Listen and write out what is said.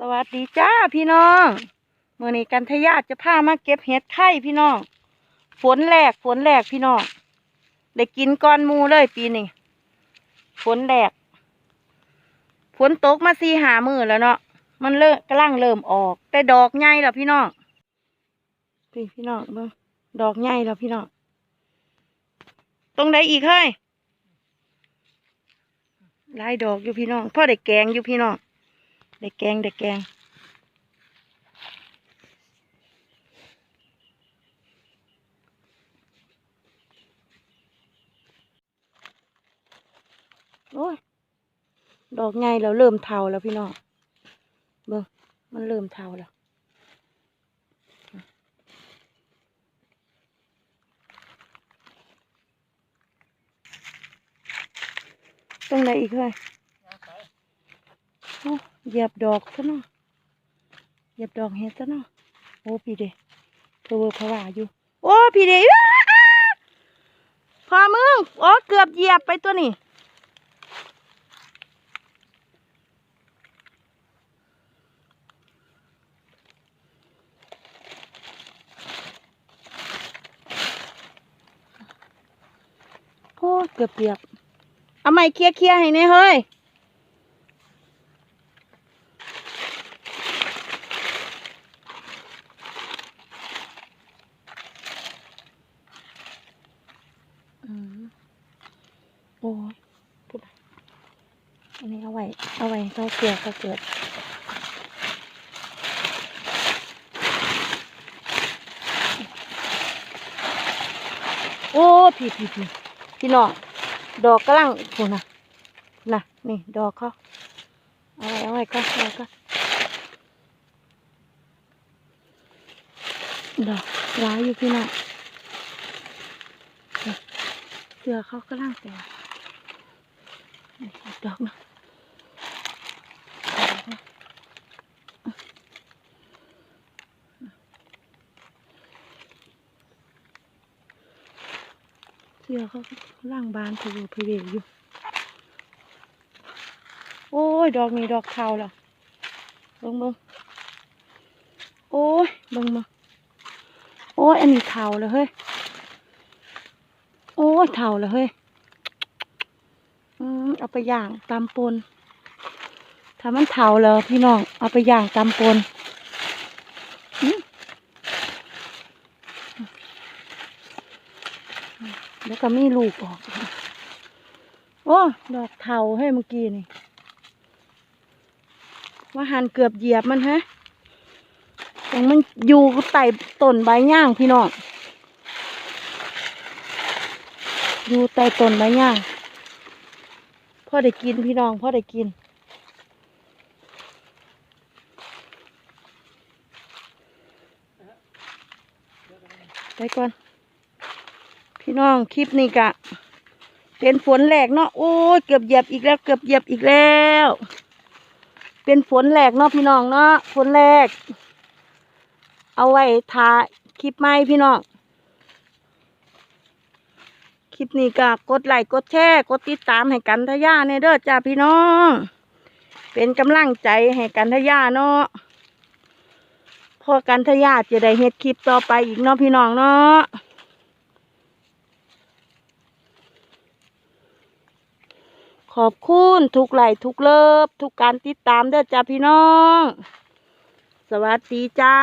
สวัสดีจ้าพี่น้องเมื่อนี้กันทยาจะพามาเก็บเห็ดไข่พี่น้อง ฝนแรกฝนแรกพี่น้องได้กินก้อนมูเลยปีนี้ฝนแรกฝนตกมาสี่หามือแล้วเนาะมันเริ่มกำลังเริ่มออก แต่ดอกใหญ่แล้วพี่น้องพี่พี่น้องเบิ่งดอกใหญ่แล้วพี่น้องตรงไหนอีกเฮ้ยลายดอกอยู่พี่น้องพ่อได้แกงอยู่พี่น้อง ได้แกงได้แกงโอ้ย ดอกไงแล้วเริ่มเทาแล้วพี่น้อง เบิ่งมันเริ่มเทาแล้ว ตรงไหนอีกเลยโอ้ เหยียบดอกซะเนาะเหยียบดอกเห็ดซะเนาะโอ้พี่เดเพอเวอร์พว่าอยู่ โอ้พี่เดอ้าพอมึงโอ้เกือบเหยียบไปตัวนี้โอ้เกือบเหยียบเอาไม้เคลียร์เคลียร์ให้แน่เฮ้ย โอ้ยพูดอันนี้เอาไว้ เอาไว้ให้เขาเกลือเขาเกิดโอ้พี่พี่พี่พี่น้องดอกกำลังพูนะน่ะนี่ดอกเขาเอาไว้เอาไว้ก็เอาไว้ก็ดอกร้ายอยู่พี่น้องเสือเขากำลังแต่ ดอกนะดอกนะเสือเขากำลังบานพะเวพะเวอยู่ โอ้ย ดอกนี้ดอกเทาแล้วเบิ่งเบิ่งโอ้ยเบิ่งมาโอ้ย อันนี้เทาแล้วเฮ้ย โอ้ย เทาแล้วเฮ้ย อืมเอาไปย่างตำปนถ้ามันเทาแล้วพี่น้อง เอาไปย่างตำปนแล้วก็มีลูกออก โอ้ ดอกเทาให้เมื่อกี้นี่ ว่าหันเกือบเหยียบมันฮะยังมันอยู่ใต้ต้นใบย่างพี่น้อง อยู่ใต้ต้นใบย่าง พ่อได้กินพี่น้องพ่อได้กิน ไปก่อน พี่น้องคลิปนี้กะ เป็นฝนแหลกเนาะโอ้ยเกือบเหยียบอีกแล้วเกือบเหยียบอีกแล้ว เป็นฝนแหลกเนาะพี่น้องเนาะฝนแหลก เอาไว้ทาคลิปใหม่พี่น้อง คลิปนี้ก็กดไลค์กดแชร์กดติดตามให้กันทะยาเนเด้อจ้าพี่น้อง เป็นกำลังใจให้กันทะยาเนาะพอกันทะยาจะได้เฮ็ดคลิปต่อไปอีกเนาะพี่น้องเนาะขอบคุณทุกไลค์ทุกเลิฟทุกการติดตามเด้อจ้าพี่น้อง สวัสดีจ้า